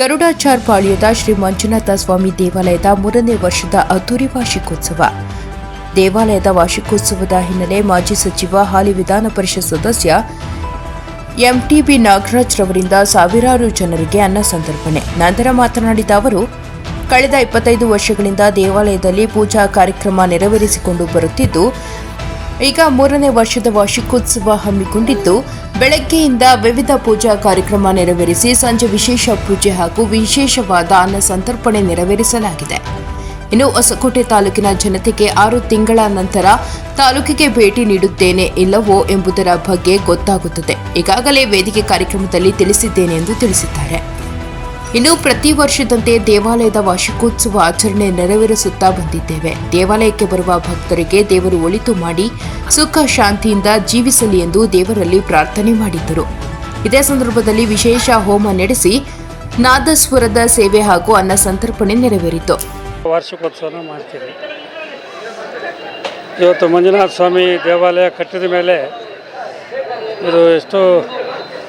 ಗರುಡಾಚಾರ್ ಪಾಳ್ಯದ ಶ್ರೀ ಮಂಜುನಾಥ ಸ್ವಾಮಿ ದೇವಾಲಯದ ಮೂರನೇ ವರ್ಷದ ಅದ್ದೂರಿ ವಾರ್ಷಿಕೋತ್ಸವ. ದೇವಾಲಯದ ವಾರ್ಷಿಕೋತ್ಸವದ ಹಿನ್ನೆಲೆ ಮಾಜಿ ಸಚಿವ ಹಾಲಿ ವಿಧಾನ ಪರಿಷತ್ ಸದಸ್ಯ ಎಂಟಿಬಿ ನಾಗರಾಜ್ ರವರಿಂದ ಸಾವಿರಾರು ಜನರಿಗೆ ಅನ್ನ ಸಂತರ್ಪಣೆ. ನಂತರ ಮಾತನಾಡಿದ ಅವರು, ಕಳೆದ ಇಪ್ಪತ್ತೈದು ವರ್ಷಗಳಿಂದ ದೇವಾಲಯದಲ್ಲಿ ಪೂಜಾ ಕಾರ್ಯಕ್ರಮ ನೆರವೇರಿಸಿಕೊಂಡು ಬರುತ್ತಿದ್ದು ಈಗ ಮೂರನೇ ವರ್ಷದ ವಾರ್ಷಿಕೋತ್ಸವ ಹಮ್ಮಿಕೊಂಡಿದ್ದು, ಬೆಳಗ್ಗೆಯಿಂದ ವಿವಿಧ ಪೂಜಾ ಕಾರ್ಯಕ್ರಮ ನೆರವೇರಿಸಿ ಸಂಜೆ ವಿಶೇಷ ಪೂಜೆ ಹಾಗೂ ವಿಶೇಷವಾದ ಅನ್ನ ಸಂತರ್ಪಣೆ ನೆರವೇರಿಸಲಾಗಿದೆ. ಇನ್ನು ಹೊಸಕೋಟೆ ತಾಲೂಕಿನ ಜನತೆಗೆ ಆರು ತಿಂಗಳ ನಂತರ ತಾಲೂಕಿಗೆ ಭೇಟಿ ನೀಡುತ್ತೇನೆ ಇಲ್ಲವೋ ಎಂಬುದರ ಬಗ್ಗೆ ಗೊತ್ತಾಗುತ್ತದೆ. ಈಗಾಗಲೇ ವೇದಿಕೆ ಕಾರ್ಯಕ್ರಮದಲ್ಲಿ ತಿಳಿಸಿದ್ದೇನೆ ಎಂದು ತಿಳಿಸಿದ್ದಾರೆ. ಇನ್ನು ಪ್ರತಿ ವರ್ಷದಂತೆ ದೇವಾಲಯದ ವಾರ್ಷಿಕೋತ್ಸವ ಆಚರಣೆ ನೆರವೇರಿಸುತ್ತಾ ಬಂದಿದ್ದೇವೆ. ದೇವಾಲಯಕ್ಕೆ ಬರುವ ಭಕ್ತರಿಗೆ ದೇವರು ಒಳಿತು ಮಾಡಿ ಸುಖ ಶಾಂತಿಯಿಂದ ಜೀವಿಸಲಿ ಎಂದು ದೇವರಲ್ಲಿ ಪ್ರಾರ್ಥನೆ ಮಾಡಿದ್ದರು. ಇದೇ ಸಂದರ್ಭದಲ್ಲಿ ವಿಶೇಷ ಹೋಮ ನಡೆಸಿ ನಾದಸ್ವರದ ಸೇವೆ ಹಾಗೂ ಅನ್ನ ಸಂತರ್ಪಣೆ ನೆರವೇರಿತು. ವಾರ್ಷಿಕೋತ್ಸವನ ಮಾಡ್ತೀವಿ. ಇವತ್ತು ಮಂಜುನಾಥ ಸ್ವಾಮಿ ದೇವಾಲಯ ಕಟ್ಟಿದ ಮೇಲೆ ಇದು ಎಷ್ಟು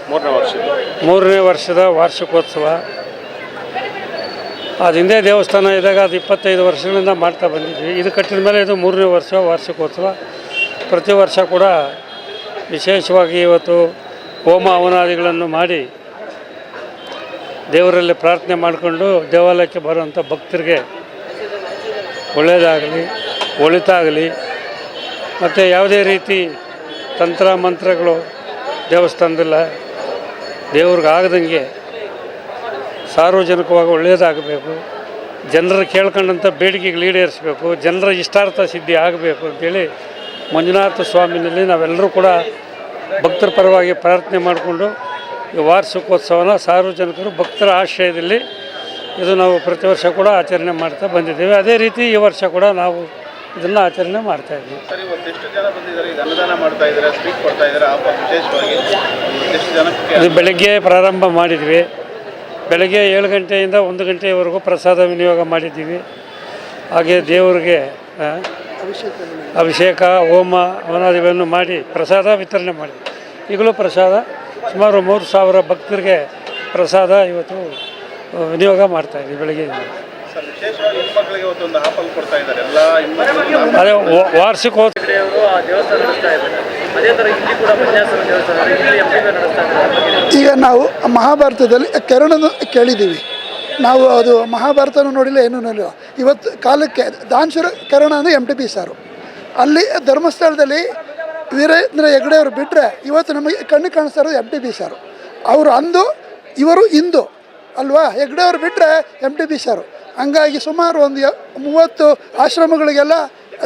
ಮೂರನೇ ವರ್ಷ ಮೂರನೇ ವರ್ಷದ ವಾರ್ಷಿಕೋತ್ಸವ. ಅದು ಹಿಂದೆ ದೇವಸ್ಥಾನ ಇದ್ದಾಗ ಅದು ಇಪ್ಪತ್ತೈದು ವರ್ಷಗಳಿಂದ ಮಾಡ್ತಾ ಬಂದಿದ್ವಿ. ಇದು ಕಟ್ಟಿದ ಮೇಲೆ ಇದು ಮೂರನೇ ವರ್ಷ ವಾರ್ಷಿಕೋತ್ಸವ. ಪ್ರತಿ ವರ್ಷ ಕೂಡ ವಿಶೇಷವಾಗಿ ಇವತ್ತು ಹೋಮ ಹವನಾದಿಗಳನ್ನು ಮಾಡಿ ದೇವರಲ್ಲಿ ಪ್ರಾರ್ಥನೆ ಮಾಡಿಕೊಂಡು ದೇವಾಲಯಕ್ಕೆ ಬರುವಂಥ ಭಕ್ತರಿಗೆ ಒಳ್ಳೆಯದಾಗಲಿ, ಒಳಿತಾಗಲಿ, ಮತ್ತು ಯಾವುದೇ ರೀತಿ ತಂತ್ರ ಮಂತ್ರಗಳು ದೇವಸ್ಥಾನದಲ್ಲ ದೇವ್ರಿಗೆ ಆಗದಂಗೆ ಸಾರ್ವಜನಿಕವಾಗಿ ಒಳ್ಳೆಯದಾಗಬೇಕು ಜನರು ಕೇಳ್ಕೊಂಡಂಥ ಬೇಡಿಕೆಗಳು ಈಡೇರಿಸಬೇಕು. ಜನರ ಇಷ್ಟಾರ್ಥ ಸಿದ್ಧಿ ಆಗಬೇಕು ಅಂತೇಳಿ ಮಂಜುನಾಥ ಸ್ವಾಮಿನಲ್ಲಿ ನಾವೆಲ್ಲರೂ ಕೂಡ ಭಕ್ತರ ಪರವಾಗಿ ಪ್ರಾರ್ಥನೆ ಮಾಡಿಕೊಂಡು ಈ ವಾರ್ಷಿಕೋತ್ಸವನ ಸಾರ್ವಜನಿಕರು ಭಕ್ತರ ಆಶ್ರಯದಲ್ಲಿ ಇದು ನಾವು ಪ್ರತಿ ವರ್ಷ ಕೂಡ ಆಚರಣೆ ಮಾಡ್ತಾ ಬಂದಿದ್ದೇವೆ. ಅದೇ ರೀತಿ ಈ ವರ್ಷ ಕೂಡ ನಾವು ಇದನ್ನು ಆಚರಣೆ ಮಾಡ್ತಾ ಜನಕ್ಕೆ ಇದು ಬೆಳಗ್ಗೆ ಪ್ರಾರಂಭ ಮಾಡಿದ್ವಿ. ಬೆಳಗ್ಗೆ ಏಳು ಗಂಟೆಯಿಂದ ಒಂದು ಗಂಟೆಯವರೆಗೂ ಪ್ರಸಾದ ವಿನಿಯೋಗ ಮಾಡಿದ್ದೀವಿ. ಹಾಗೆ ದೇವರಿಗೆ ಅಭಿಷೇಕ ಹೋಮ ಹವನಾದಿಗಳನ್ನು ಮಾಡಿ ಪ್ರಸಾದ ವಿತರಣೆ ಮಾಡಿ. ಈಗಲೂ ಪ್ರಸಾದ ಸುಮಾರು ಮೂರು ಸಾವಿರ ಭಕ್ತರಿಗೆ ಪ್ರಸಾದ ಇವತ್ತು ವಿನಿಯೋಗ ಮಾಡ್ತಾಯಿದ್ವಿ ಬೆಳಗ್ಗೆಯಿಂದ. ಅದೇ ವಾರ್ಷಿಕೋತ್ಸವ. ಈಗ ನಾವು ಮಹಾಭಾರತದಲ್ಲಿ ಕೆರಣನ ಕೇಳಿದ್ದೀವಿ. ನಾವು ಅದು ಮಹಾಭಾರತನ ನೋಡಿಲ್ಲ, ಏನೂ ನೋಡಿಲ್ಲ. ಇವತ್ತು ಕಾಲಕ್ಕೆ ದಾನ್ಶುರ ಕೆರಣ ಅಂದರೆ ಎಂ ಟಿ ಪಿ ಸಾರು. ಅಲ್ಲಿ ಧರ್ಮಸ್ಥಳದಲ್ಲಿ ವೀರೇಂದ್ರ ಹೆಗ್ಡೆ ಅವರು ಬಿಟ್ಟರೆ ಇವತ್ತು ನಮಗೆ ಕಣ್ಣು ಕಾಣಿಸ್ತಾ ಇರೋದು ಎಂ ಟಿ ಬಿ ಸಾರು. ಅವರು ಅಂದು, ಇವರು ಇಂದು ಅಲ್ವಾ? ಹೆಗ್ಡೆ ಅವರು ಬಿಟ್ಟರೆ ಎಂ ಟಿ ಬಿ ಸಾರು. ಹಂಗಾಗಿ ಸುಮಾರು ಒಂದು ಮೂವತ್ತು ಆಶ್ರಮಗಳಿಗೆಲ್ಲ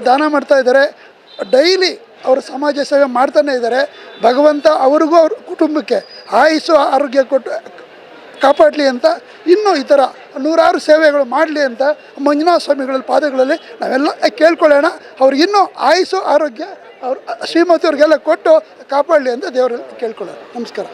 ದಾನ ಮಾಡ್ತಾ ಇದ್ದಾರೆ. ಡೈಲಿ ಅವರು ಸಮಾಜ ಸೇವೆ ಮಾಡ್ತಾನೆ ಇದ್ದಾರೆ. ಭಗವಂತ ಅವ್ರಿಗೂ ಅವ್ರ ಕುಟುಂಬಕ್ಕೆ ಆಯುಸ್ಸು, ಆರೋಗ್ಯ ಕೊಟ್ಟು ಕಾಪಾಡಲಿ ಅಂತ ಇನ್ನೂ ಈ ಥರ ನೂರಾರು ಸೇವೆಗಳು ಮಾಡಲಿ ಅಂತ ಮಂಜುನಾಥ ಸ್ವಾಮಿಗಳ ಪಾದಗಳಲ್ಲಿ ನಾವೆಲ್ಲ ಕೇಳ್ಕೊಳ್ಳೋಣ. ಅವ್ರಿಗೆ ಇನ್ನೂ ಆಯುಸ್ಸು, ಆರೋಗ್ಯ ಅವ್ರು ಶ್ರೀಮತಿಯವ್ರಿಗೆಲ್ಲ ಕೊಟ್ಟು ಕಾಪಾಡಲಿ ಅಂತ ದೇವರಲ್ಲಿ ಕೇಳ್ಕೊಳ್ಳೋಣ. ನಮಸ್ಕಾರ.